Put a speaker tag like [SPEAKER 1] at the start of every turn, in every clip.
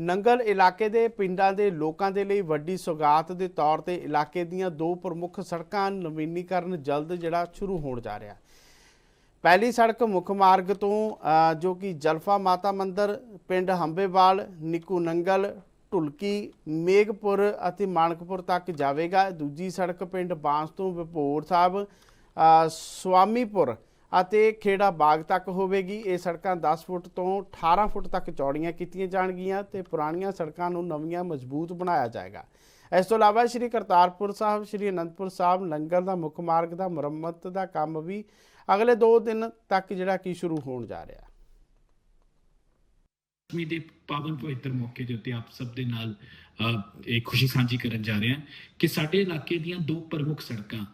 [SPEAKER 1] ਨੰਗਲ ਇਲਾਕੇ ਦੇ ਪਿੰਡਾਂ ਦੇ ਲੋਕਾਂ ਦੇ ਲਈ ਵੱਡੀ ਸੁਗਾਤ ਦੇ ਤੌਰ ਤੇ ਇਲਾਕੇ ਦੀਆਂ ਦੋ ਪ੍ਰਮੁੱਖ ਸੜਕਾਂ ਨਵੀਨੀਕਰਨ ਜਲਦ ਜਿਹੜਾ ਸ਼ੁਰੂ ਹੋਣ ਜਾ ਰਿਹਾ। ਪਹਿਲੀ ਸੜਕ ਮੁੱਖ ਮਾਰਗ ਤੋਂ ਜੋ ਕਿ ਜਲਫਾ ਮਾਤਾ ਮੰਦਿਰ, ਪਿੰਡ ਹੰਬੇਵਾਲ, ਨਿੱਕੂ ਨੰਗਲ, ਢੁਲਕੀ, ਮੇਘਪੁਰ ਅਤੇ ਮਾਨਕਪੁਰ ਤੱਕ ਜਾਵੇਗਾ। ਦੂਜੀ ਸੜਕ ਪਿੰਡ ਬਾਂਸ ਤੋਂ ਵਿਭੋਰ ਸਾਹਿਬ ਸੁਆਮੀਪੁਰ ਅਤੇ ਖੇੜਾ ਬਾਗ ਤੱਕ ਹੋਵੇਗੀ। ਇਹ ਸੜਕਾਂ 10 ਫੁੱਟ ਤੋਂ 18 ਫੁੱਟ ਤੱਕ ਚੌੜੀਆਂ ਕੀਤੀਆਂ ਜਾਣਗੀਆਂ ਤੇ ਪੁਰਾਣੀਆਂ ਸੜਕਾਂ ਨੂੰ ਨਵੀਆਂ ਮਜ਼ਬੂਤ ਬਣਾਇਆ ਜਾਏਗਾ। ਇਸ ਤੋਂ ਇਲਾਵਾ ਸ਼੍ਰੀ ਕਰਤਾਰਪੁਰ ਸਾਹਿਬ, ਸ਼੍ਰੀ ਅਨੰਦਪੁਰ ਸਾਹਿਬ, ਲੰਗਰ ਦਾ ਮੁੱਖ ਮਾਰਗ ਦਾ ਮੁਰੰਮਤ ਦਾ ਕੰਮ ਵੀ ਅਗਲੇ 2 ਦਿਨ ਤੱਕ ਜਿਹੜਾ ਕੀ ਸ਼ੁਰੂ ਹੋਣ ਜਾ ਰਿਹਾ।
[SPEAKER 2] ਅਸ਼ਟਮੀ ਦੇ ਪਾਵਨ ਪਵਿੱਤਰ ਮੌਕੇ ਦੇ ਉੱਤੇ ਆਪ ਸਭ ਦੇ ਨਾਲ ਇਹ ਖੁਸ਼ੀ ਸਾਂਝੀ ਕਰਨ ਜਾ ਰਹੇ ਹਾਂ ਕਿ ਸਾਡੇ ਇਲਾਕੇ ਦੀਆਂ ਦੋ ਪ੍ਰਮੁੱਖ ਸੜਕਾਂ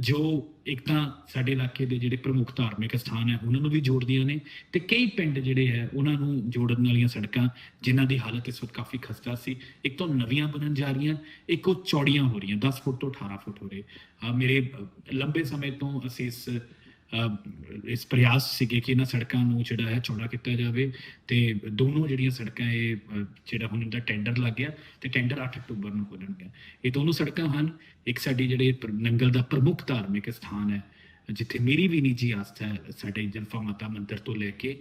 [SPEAKER 2] ਜੋ ਇੱਕ ਤਾਂ ਸਾਡੇ ਇਲਾਕੇ ਦੇ ਜਿਹੜੇ ਪ੍ਰਮੁੱਖ ਧਾਰਮਿਕ ਸਥਾਨ ਹੈ ਉਹਨਾਂ ਨੂੰ ਵੀ ਜੋੜਦੀਆਂ ਨੇ ਤੇ ਕਈ ਪਿੰਡ ਜਿਹੜੇ ਹੈ ਉਹਨਾਂ ਨੂੰ ਜੋੜਨ ਵਾਲੀਆਂ ਸੜਕਾਂ ਜਿਨ੍ਹਾਂ ਦੀ ਹਾਲਤ ਇਸ ਵਕਤ ਕਾਫੀ ਖਸਤਾ ਸੀ। ਇੱਕ ਤਾਂ ਨਵੀਆਂ ਬਣਨ ਜਾ ਰਹੀਆਂ ਇੱਕ ਉਹ ਚੌੜੀਆਂ ਹੋ ਰਹੀਆਂ 10 ਫੁੱਟ ਤੋਂ 18 ਫੁੱਟ ਹੋ ਰਹੇ। ਅ, ਮੇਰੇ ਲੰਬੇ ਸਮੇਂ ਤੋਂ ਅਸੀਂ ਇਸ ਇਸ ਪ੍ਰਯਾਸ ਸੀਗੇ ਕਿ ਇਹਨਾਂ ਸੜਕਾਂ ਨੂੰ ਜਿਹੜਾ ਹੈ ਚੌੜਾ ਕੀਤਾ ਜਾਵੇ ਤੇ ਦੋਨੋਂ ਜਿਹੜੀਆਂ ਸੜਕਾਂ ਇਹ ਜਿਹੜਾ ਹੁਣ ਇਹਦਾ ਟੈਂਡਰ ਲੱਗ ਗਿਆ ਤੇ ਟੈਂਡਰ 8 ਅਕਤੂਬਰ ਨੂੰ ਖੋਲਣਗੇ ਇਹ ਦੋਨੋਂ ਸੜਕਾਂ ਹਨ। ਇੱਕ ਸਾਡੀ ਜਿਹੜੇ ਨੰਗਲ ਦਾ ਪ੍ਰਮੁੱਖ ਧਾਰਮਿਕ ਸਥਾਨ ਹੈ ਜਿੱਥੇ ਮੇਰੀ ਵੀ ਨਿੱਜੀ ਆਸਥਾ ਹੈ ਸਾਡੇ ਜਨਫਾ ਮਾਤਾ ਮੰਦਿਰ ਤੋਂ ਲੈ ਕੇ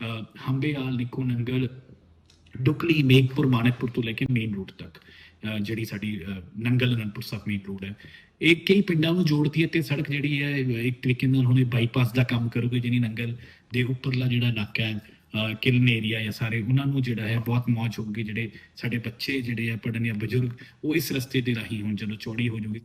[SPEAKER 2] ਅਹ, ਹੰਬੇਆਲ ਨਿੱਕੂ ਨੰਗਲ ਡੁਕਲੀ ਮੇਘਪੁਰ, ਮਾਨਕਪੁਰ ਤੋਂ ਲੈ ਕੇ ਮੇਨ ਰੂਟ ਤੱਕ ਜਿਹੜੀ ਸਾਡੀ ਨੰਗਲ ਅਨੰਦਪੁਰ ਸਾਹਿਬ ਮੇਨ ਰੋਡ ਹੈ। ਇਹ ਕਈ ਪਿੰਡਾਂ ਨੂੰ ਜੋੜਦੀ ਹੈ ਤੇ ਸੜਕ ਜਿਹੜੀ ਹੈ, ਇੱਕ ਤਰੀਕੇ ਨਾਲ ਹੁਣੇ ਬਾਈਪਾਸ ਦਾ ਕੰਮ ਕਰੂਗੀ ਜਿਹਨੀ ਨੰਗਲ ਦੇ ਉੱਪਰਲਾ ਜਿਹੜਾ ਇਲਾਕਾ ਹੈ ਕਿਲਨ ਏਰੀਆ ਜਾਂ ਸਾਰੇ ਉਹਨਾਂ ਨੂੰ ਜਿਹੜਾ ਹੈ ਬਹੁਤ ਮੌਜ ਹੋਊਗੀ, ਜਿਹੜੇ ਸਾਡੇ ਬੱਚੇ ਜਿਹੜੇ ਆ, ਪੜ੍ਹਨ ਜਾਂ ਬਜ਼ੁਰਗ, ਉਹ ਇਸ ਰਸਤੇ ਦੇ ਰਾਹੀਂ ਹੁਣ ਜਦੋਂ ਚੌੜੀ ਹੋ ਜੂਗੀ